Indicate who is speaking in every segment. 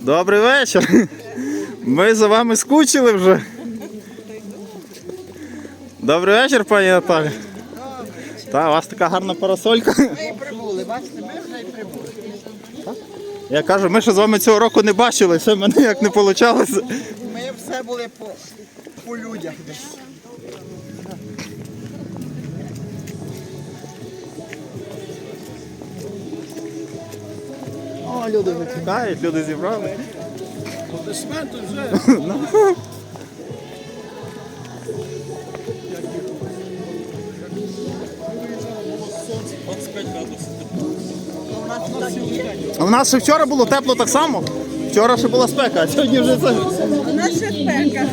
Speaker 1: Добрий вечір. Ми за вами скучили вже. Добрий вечір, пані Наталі. Та, у вас така гарна парасолька.
Speaker 2: Ми і прибули, бачите, ми вже і прибули.
Speaker 1: Я кажу, ми ще з вами цього року не бачили, все в мене як не вийшло.
Speaker 2: Ми все були по, по людях десь.
Speaker 1: О, люди вже чекають, люди зібрали.
Speaker 3: Аплодисменти вже.
Speaker 1: А у нас ще вчора було тепло так само. Вчора ще була спека, а сьогодні вже це.
Speaker 2: У нас ще спека.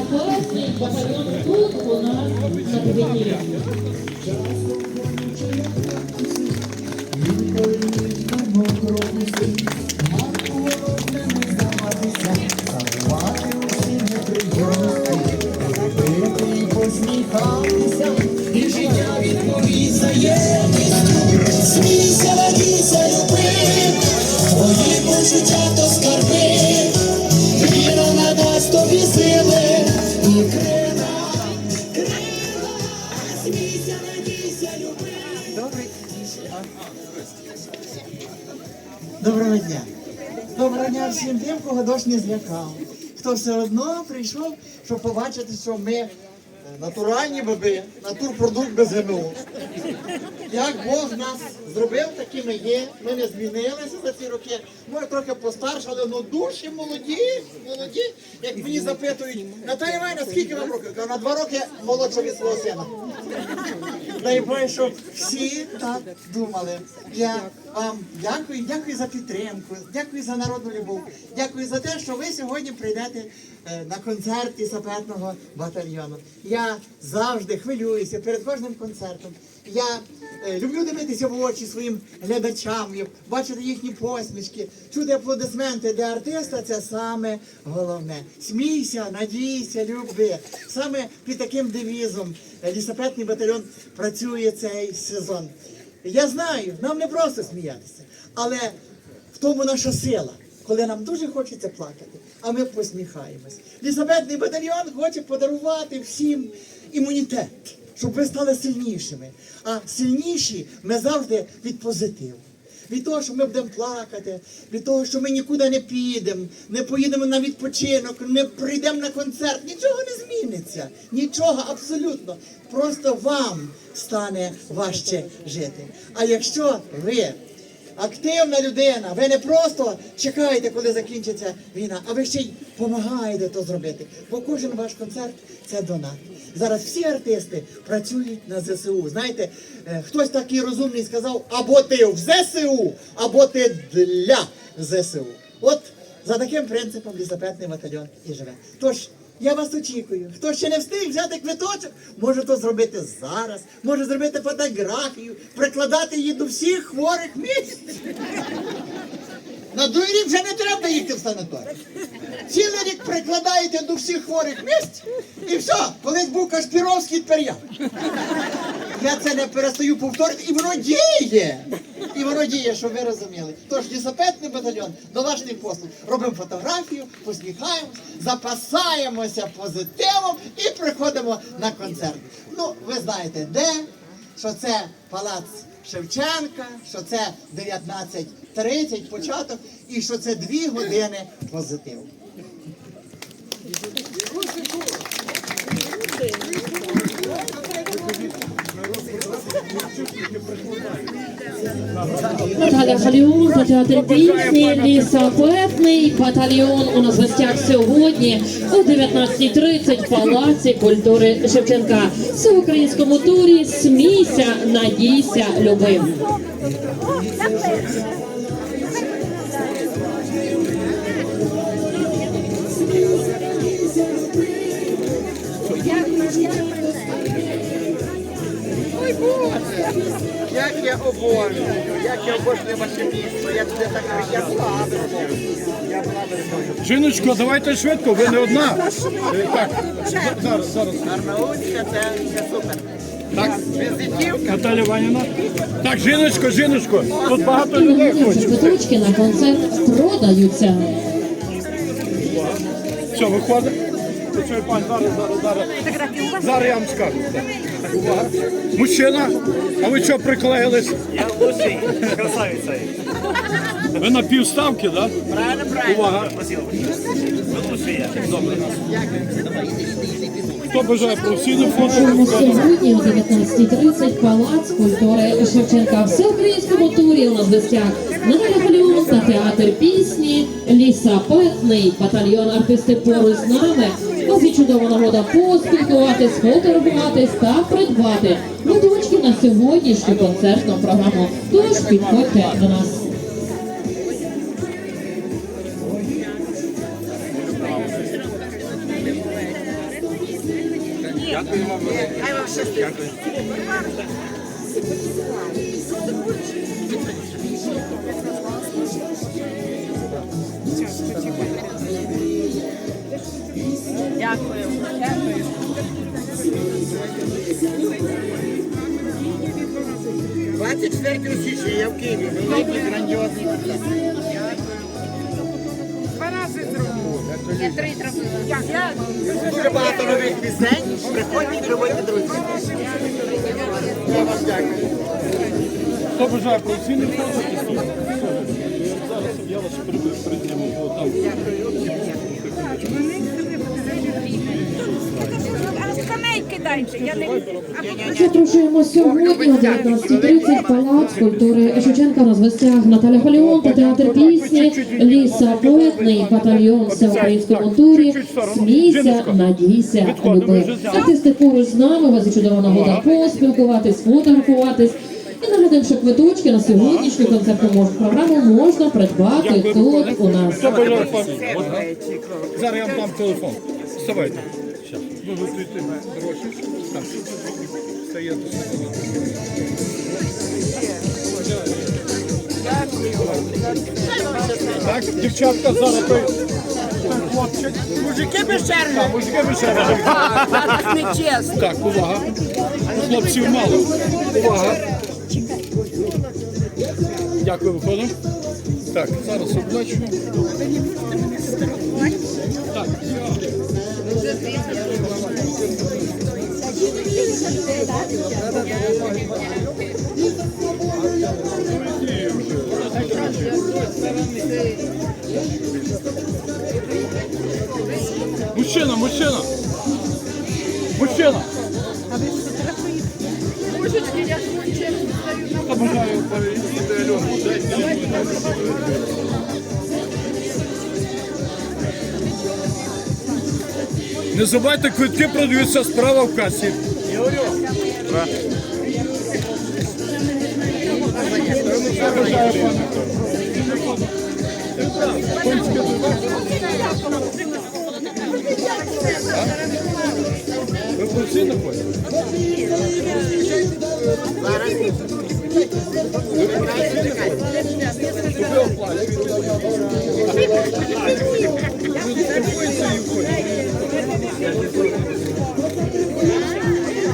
Speaker 4: Смійся, радійся, люби, почуття то скарби, віра надасть тобі сили і крила, крила, смійся, радійся, люби.
Speaker 2: Доброго дня. Доброго дня всім тим, кого дощ не злякав. Хто все одно прийшов, щоб побачити, що ми е, натуральні баби, натурпродукт без ГМО. Як Бог нас зробив, такими є. Ми не змінилися за ці роки. Може трохи постаршали, але душі молоді, молоді. Як мені запитують, Наталя Івановна, скільки вам років? На два роки молодша від свого сина. Дай Боже, щоб всі так думали. Я вам дякую, дякую за підтримку, дякую за народну любов, дякую за те, що ви сьогодні прийдете е, на концерт сапетного батальйону. Я завжди хвилююся перед кожним концертом. Я люблю дивитися в очі своїм глядачам, бачити їхні посмішки, чути аплодисменти для артиста це саме головне. Смійся, надійся, люби. Саме під таким девізом лісопетний батальйон працює цей сезон. Я знаю, нам не просто сміятися, але в тому наша сила, коли нам дуже хочеться плакати, а ми посміхаємось. Лісабетний батальйон хоче подарувати всім імунітет, щоб ви стали сильнішими. А сильніші ми завжди від позитиву. Від того, що ми будемо плакати, від того, що ми нікуди не підемо, не поїдемо на відпочинок, не прийдемо на концерт, нічого не зміниться. Нічого абсолютно. Просто вам стане важче жити. А якщо ви активна людина, ви не просто чекаєте, коли закінчиться війна, а ви ще й допомагаєте то зробити. Бо кожен ваш концерт це донат. Зараз всі артисти працюють на ЗСУ. Знаєте, е, хтось такий розумний сказав, або ти в ЗСУ, або ти для ЗСУ. От за таким принципом лісопетний батальйон і живе. Тож я вас очікую. Хто ще не встиг взяти квиточок, може то зробити зараз, може зробити фотографію, прикладати її до всіх хворих місць. На другий рік вже не треба їхати в санаторій. Цілий рік прикладаєте до всіх хворих місць і все, колись був Кашпіровський, тепер я. Я це не перестаю повторити, і воно діє. І воно діє, щоб ви розуміли. Тож лісопетний батальйон до ваших послуг. Робимо фотографію, посміхаємось, запасаємося позитивом і приходимо на концерт. Ну, ви знаєте, де, що це палац Шевченка, що це 19.30 початок, і що це дві години позитиву.
Speaker 5: Халіун за лісопетний батальйон у нас гостях сьогодні о 19.30 в Палаці культури Шевченка. В всеукраїнському турі Смійся, надійся, люби.
Speaker 2: Ой, Боже! Як я обожнюю, як я обожнюю ваше місто, я туди так я була Я була
Speaker 3: Жіночко, давайте швидко, ви не одна. Е, Так, зараз, зараз.
Speaker 2: Арнаутська, це, це супер.
Speaker 3: Так,
Speaker 2: Візитівка.
Speaker 3: Наталя Іванівна. Так, жіночко, жіночко, тут багато людей хоче.
Speaker 5: квиточки на концерт продаються.
Speaker 3: Що, виходить? Пан, зараз, зараз, зараз. Зараз я вам скажу. Так. Мужчина, а ви що приклеїлись?
Speaker 6: Я лучший, красавица.
Speaker 3: Ви на півставки, так? Да?
Speaker 2: Правильно, правильно.
Speaker 3: Увага.
Speaker 6: Спасибо. Вы лучшие. Добрый.
Speaker 3: Хто бажає професійну фото?
Speaker 5: сьогодні о 19.30 Палац культури Шевченка. В всеукраїнському турі у нас гостях Наталя Халіон та театр пісні, Ліса Петний, батальйон артисти поруч з нами. Ось і чудова нагода поспілкуватись, фотографуватись та придбати квиточки на сьогоднішню концертну програму. Тож підходьте до нас.
Speaker 2: Хай вам. Дякую. Дякую. Двадцять четвертого січня я в Києві. Великий грандіозний концерт.
Speaker 7: Я три зробила.
Speaker 2: Дуже багато нових пісень. Приходьте і приводьте друзів. Я вам дякую.
Speaker 3: Хто бажає професійну фото? Зараз я вас прибив призніму,
Speaker 7: не...
Speaker 5: Запрошуємо сьогодні о 19.30 Палац культури Шевченка на гостях Наталя Халіон та театр пісні, Ліса Поетний, батальйон всеукраїнському турі, Смійся, надійся, люби. Артисти поруч з нами, у вас чудова нагода поспілкуватись, фотографуватись. І нагадуємо, що квиточки на сьогоднішню концертну програму можна придбати тут у нас.
Speaker 3: Зараз я вам дам телефон. Вставайте. Ви готуєте гроші. Так. Дівчатка, зараз хлопчик.
Speaker 2: Мужики без черги.
Speaker 3: Так, мужики
Speaker 2: не чесно.
Speaker 3: Так, увага. Хлопців мало. Увага. Дякую, виходимо. Так, зараз облачу. Так. Мужчина, мужчина. Мужчина. Хто бажає перейти Не забувайте, квитки продаються справа в касі. Хто бажає, пане? Ви професійно ходите?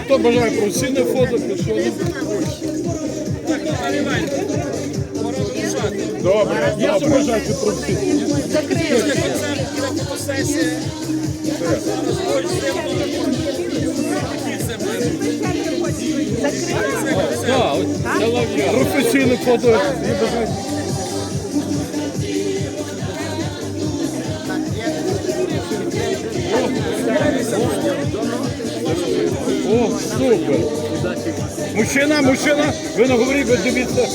Speaker 3: Хто бажає професійне фото, пішов. Добре, я бажаю професійне. От професійне фото. Супер. Мужчина, мужчина, ви на говорі, ви дивіться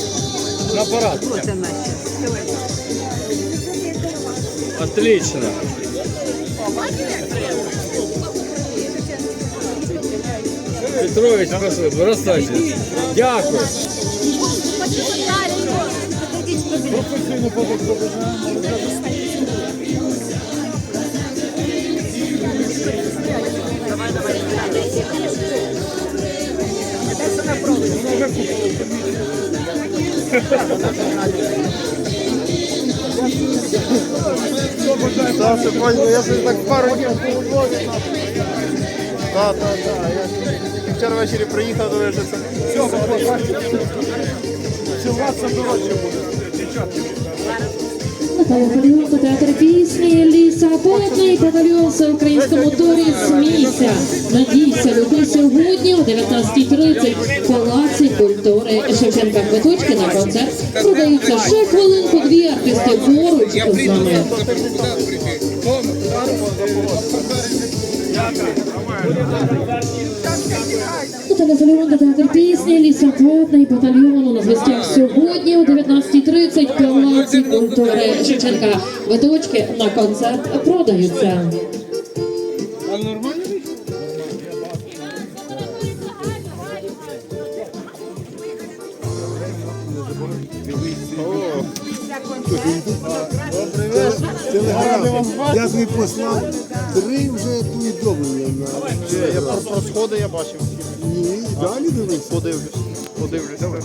Speaker 3: на апарат. Отлично. Петрович, просто бросайте. Дякую. Професійно фото.
Speaker 1: Так, все понял, я же так пару днів Так, так, так. Я вчора ввечері приїхав, думаю, що це.
Speaker 3: Цілуватися дорожче буде. Дівчатки.
Speaker 5: Фаліонко, театр пісні, Ліса Потний, батальйон всеукраїнському турі «Смійся». Надійся, люби сьогодні о 19.30 в Палаці культури Шевченка Квиточки на концерт. Продаються ще хвилинку, дві артисти поруч з нами. Наталя Фаліонко, театр пісні, Ліса Потний, батальйон у нас в сьогодні о 19.30 в Палаці культури Шевченка. Квиточки на концерт продаються.
Speaker 8: Я ж не послав три вже повідомлення
Speaker 1: Я про, про сходи я бачив.
Speaker 8: Ні, далі дивись.
Speaker 1: Подивлюсь. Подивлюсь. Добре.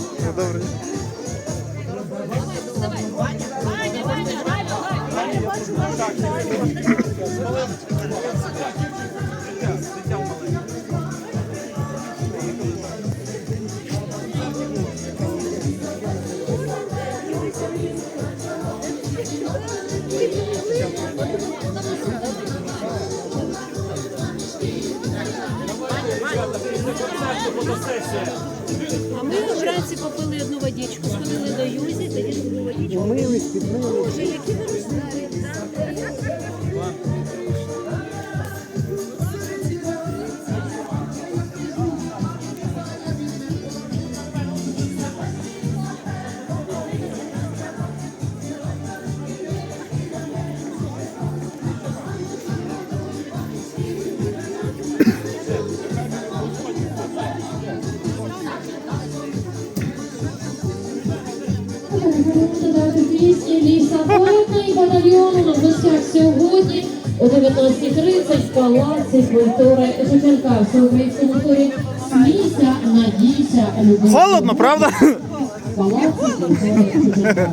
Speaker 9: А ми вранці попили одну водичку, сходили до Юзі, тоді другу водичку. Умились, підмили. Боже, які ви розумні,
Speaker 5: о 19.30 в Палаці культури Шевченка. Всеукраїнському турі «Смійся, надійся, люби».
Speaker 1: Холодно, правда?
Speaker 5: Палаці культури Шевченка.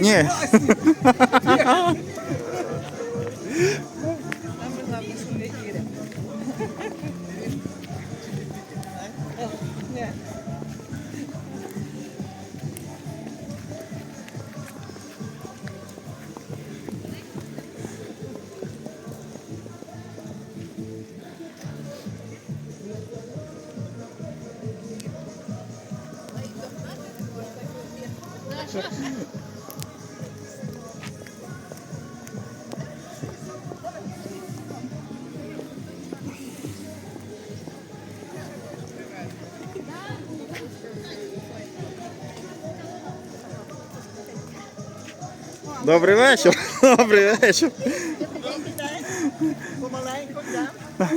Speaker 1: Ні. Добрий вечір. Добрий вечір.
Speaker 2: Помаленьку, так?